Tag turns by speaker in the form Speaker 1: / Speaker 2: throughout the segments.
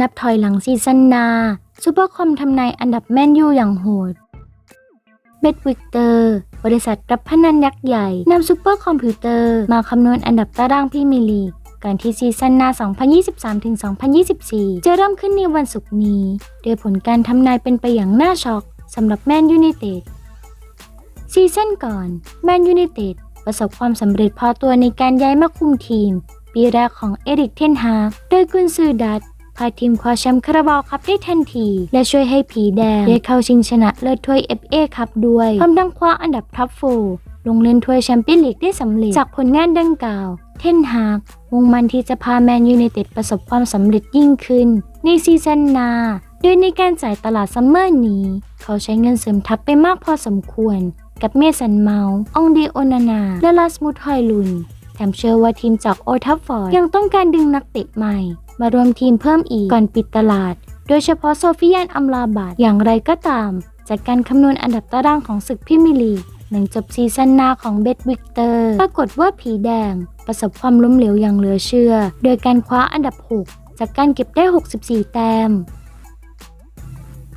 Speaker 1: นับถอยหลังซีซั่นนาซูเปอร์คอมทำนายอันดับแมนยูอย่างโหดเบดวิกเตอร์ บริษัทรับพนันยักษ์ใหญ่นำซูเปอร์คอมพิวเตอร์มาคำนวณอันดับตารางพรีเมียร์ลีกก่อนที่ซีซั่นหน้า 2023-2024 จะเริ่มขึ้นในวันศุกร์นี้ โดยผลการทำนายเป็นไปอย่างน่าช็อกสำหรับแมนยูไนเต็ดซีซั่นก่อน แมนยูไนเต็ดประสบความสำเร็จพอตัวในการย้ายมาคุมทีม ปีแรกของเอริกเทนฮากโดยกุนซือดัตพาทีมคว้าแชมป์คาราบาวคัพได้ทันที และช่วยให้ผีแดงได้เข้าชิงชนะเลิศถ้วย FA คัพด้วยพร้อมทั้งคว้าอันดับท็อปโฟร์ลงเล่นถ้วยแชมเปี้ยนลีกได้สำเร็จจากผลงานดังกล่าว เทนฮากมุ่งมั่นที่จะพาแมนยูไนเต็ดประสบความสำเร็จยิ่งขึ้น ในซีซั่นหน้าโดยในการจ่ายตลาดซัมเมอร์นี้ เขาใช้เงินเสริมทัพไปมากพอสมควร กับเมสันเมาส์องเดโอนานา และลาสมุทฮอยลุน แถมเชื่อว่าทีมจากโอทัฟฟอร์ดยังต้องการดึงนักเตะใหม่ มารวมทีมเพิ่มอีกก่อนปิดตลาด โดยเฉพาะโซฟิยานอัมลาบัดอย่างไรก็ตาม จากการคำนวณอันดับตารางของศึกพรีเมียร์ลีกหลังจบซีซั่นหน้าของเบดวิกเตอร์ปรากฏว่าผีแดง ประสบความล้มเหลวอย่างเหลือเชื่อ โดยการคว้าอันดับ 6 จากการเก็บได้ 64 แต้ม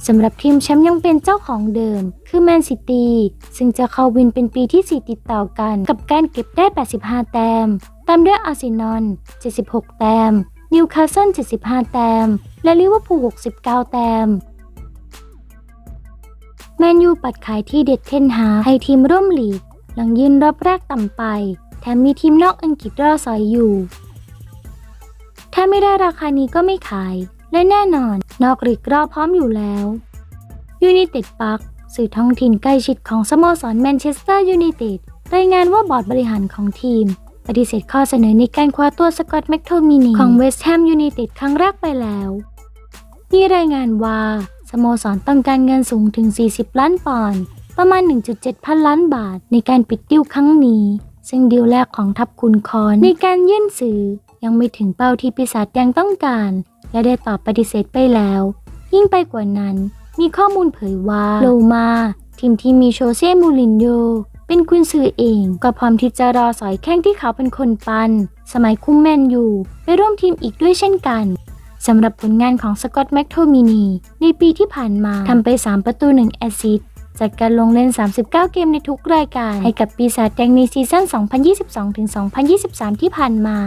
Speaker 1: สำหรับทีมแชมป์ยังเป็นเจ้าของเดิม คือแมนซิตี้ซึ่งจะเข้าวินเป็นปีที่ 4 ติดต่อกัน กับการเก็บได้ 85 แต้ม ตามด้วยอาร์เซนอล 76 แต้ม นิวคาสเซิล 75 แต้ม และลิเวอร์พูล 69 แต้มแมนยูปัดขายที่เด็ดเทนฮาให้ทีมร่วมลีก หลังยืนรอบแรกต่ำไป แถมมีทีมนอกอังกฤษรอสอยอยู่ ถ้าไม่ได้ราคานี้ก็ไม่ขาย และแน่นอน นอกลีกรอพร้อมอยู่แล้วยู n นเต็ดปักสื่อท้องถิ่นใกล้ชิดของสโมสรแมนเชสเตอร์ยูไนเต็ดรายงานว่าบอร์ดบริหารของทีม ปฏิเสธข้อเสนอในการคว้าตัวสกอตต์แมคโทมินีของเวสต์แฮมยูไนเต็ดครั้งแรกไปแล้ว มีรายงานว่า สโมสรต้องการเงินสูงถึง 40 ล้านปอนด์ประมาณ 1.7 พันล้านบาทในการปิดดิวครั้งนี้ ซึ่งดิวแรกของทัพคุณคอนในการยื่นสื่อยังไม่ถึงเป้าที่ปีศาจยังต้องการ และได้ตอบปฏิเสธไปแล้ว ยิ่งไปกว่านั้น มีข้อมูลเผยว่าโลมาทีมที่มีโชเซ่มูรินโญเป็นกุนซือเองก็พร้อมที่จะรอสอยแข้งที่เขาเป็นคนปัน สมัยคุมแมนอยู่ไปร่วมทีมอีกด้วยเช่นกันสำหรับผลงานของสกอตต์แมคโทมินีในปีที่ผ่านมาทำไป 3 ประตู 1 แอซิสจากการลงเล่น 39 เกมในทุกรายการ ให้กับปีศาจแดงในซีซั่น 2022-2023 ที่ผ่านมา